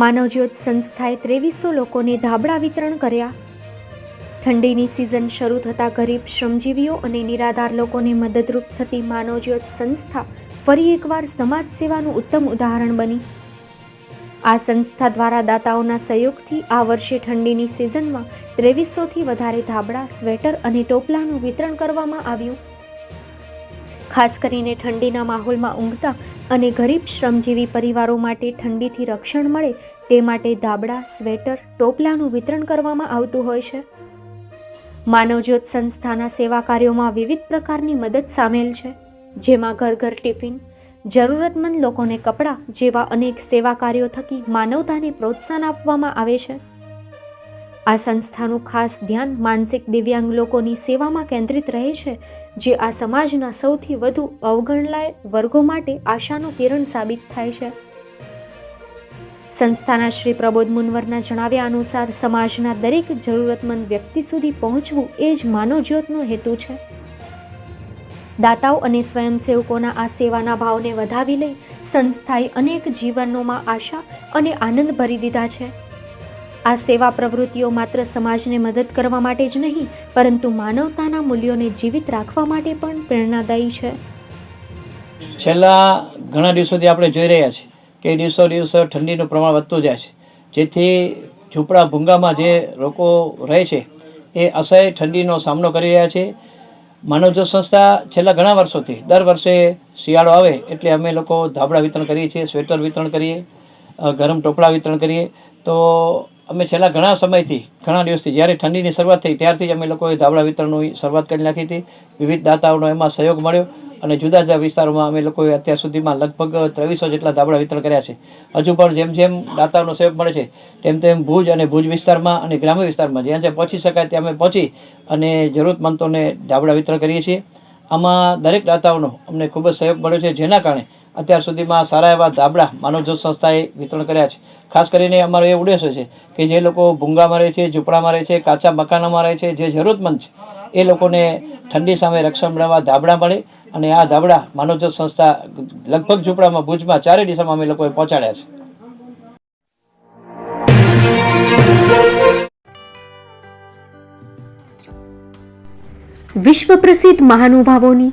માનવજ્યોત સંસ્થાએ ત્રેવીસો લોકોને ધાબળા વિતરણ કર્યા. ઠંડીની સિઝન શરૂ થતાં ગરીબ, શ્રમજીવીઓ અને નિરાધાર લોકોને મદદરૂપ થતી માનવજ્યોત સંસ્થા ફરી એકવાર સમાજ સેવાનું ઉત્તમ ઉદાહરણ બની. આ સંસ્થા દ્વારા દાતાઓના સહયોગથી આ વર્ષે ઠંડીની સિઝનમાં ત્રેવીસોથી વધારે ધાબળા, સ્વેટર અને ટોપલાનું વિતરણ કરવામાં આવ્યું. ખાસ કરીને ઠંડીના માહોલમાં ઊંઘતા અને ગરીબ શ્રમજીવી પરિવારો માટે ઠંડીથી રક્ષણ મળે તે માટે ધાબળા, સ્વેટર, ટોપલાનું વિતરણ કરવામાં આવતું હોય છે. માનવજ્યોત સંસ્થાના સેવા કાર્યોમાં વિવિધ પ્રકારની મદદ સામેલ છે, જેમાં ઘર ઘર ટિફિન, જરૂરતમંદ લોકોને કપડાં જેવા અનેક સેવા કાર્યો થકી માનવતાને પ્રોત્સાહન આપવામાં આવે છે. આ સંસ્થાનું ખાસ ધ્યાન માનસિક દિવ્યાંગ લોકોની સેવામાં કેન્દ્રિત રહે છે, જે આ સમાજના સૌથી વધુ અવગણલાય વર્ગો માટે આશાનું કિરણ સાબિત થાય છે. સંસ્થાના શ્રી પ્રબોધ મુનવરના જણાવ્યા અનુસાર, સમાજના દરેક જરૂરતમંદ વ્યક્તિ સુધી પહોંચવું એ જ માનવજ્યોતનો હેતુ છે. દાતાઓ અને સ્વયંસેવકોના આ સેવાના ભાવને વધાવી લઈ સંસ્થાએ અનેક જીવનોમાં આશા અને આનંદ ભરી દીધા છે. આ સેવા પ્રવૃત્તિઓ માત્ર સમાજને મદદ કરવા માટે જ નહીં, પરંતુ માનવતાના મૂલ્યોને જીવિત રાખવા માટે પણ પ્રેરણાદાયી છે. છેલ્લા ઘણા દિવસોથી આપણે જોઈ રહ્યા છીએ કે દિવસો દિવસો ઠંડીનું પ્રમાણ વધતું જાય છે. જેથી ઝૂંપડા ભૂંગામાં જે લોકો રહે છે, એ અસહ્ય ઠંડીનો સામનો કરી રહ્યા છે. માનવજ્યોત સંસ્થા છેલ્લા ઘણા વર્ષોથી, દર વર્ષે શિયાળો આવે એટલે અમે લોકો ધાબળા વિતરણ કરીએ છીએ, સ્વેટર વિતરણ કરીએ ગરમ ટોપલા વિતરણ કરીએ. તો અમે છેલ્લા ઘણા સમયથી, ઘણા દિવસથી, જ્યારે ઠંડીની શરૂઆત થઈ ત્યારથી જ અમે લોકોએ ધાબળા વિતરણની શરૂઆત કરી નાખી હતી. વિવિધ દાતાઓનો એમાં સહયોગ મળ્યો અને જુદા જુદા વિસ્તારોમાં અમે લોકોએ અત્યાર સુધીમાં લગભગ ત્રેવીસો જેટલા ધાબળા વિતરણ કર્યા છે. હજુ પણ જેમ જેમ દાતાઓનો સહયોગ મળે છે, તેમ તેમ ભુજ અને ભુજ વિસ્તારમાં અને ગ્રામ્ય વિસ્તારમાં જ્યાં જ્યાં પહોંચી શકાય ત્યાં અમે પહોંચી અને જરૂરતમંદોને ધાબળા વિતરણ કરીએ છીએ. આમાં દરેક દાતાઓનો અમને ખૂબ જ સહયોગ મળ્યો છે, જેના કારણે અત્યાર સુધીમાં સારા એવા ધાબળા માનવજ્યોત સંસ્થાએ વિતરણ કર્યા છે. ખાસ કરીને અમારો એ ઉદ્દેશ છે કે જે લોકો ભૂંગામાં રહે છે ઝૂંપડામાં રહે છે, કાચા મકાનોમાં રહે છે, જે જરૂરતમંદ છે, એ લોકોને ઠંડી સામે રક્ષણ મેળવવા ધાબળા મળે અને આ ધાબળા માનવજ્યોત સંસ્થા લગભગ ઝૂંપડામાં, ભુજમાં ચારે દિશામાં અમે લોકોએ પહોંચાડ્યા છે. વિશ્વ પ્રસિદ્ધ મહાનુભાવોની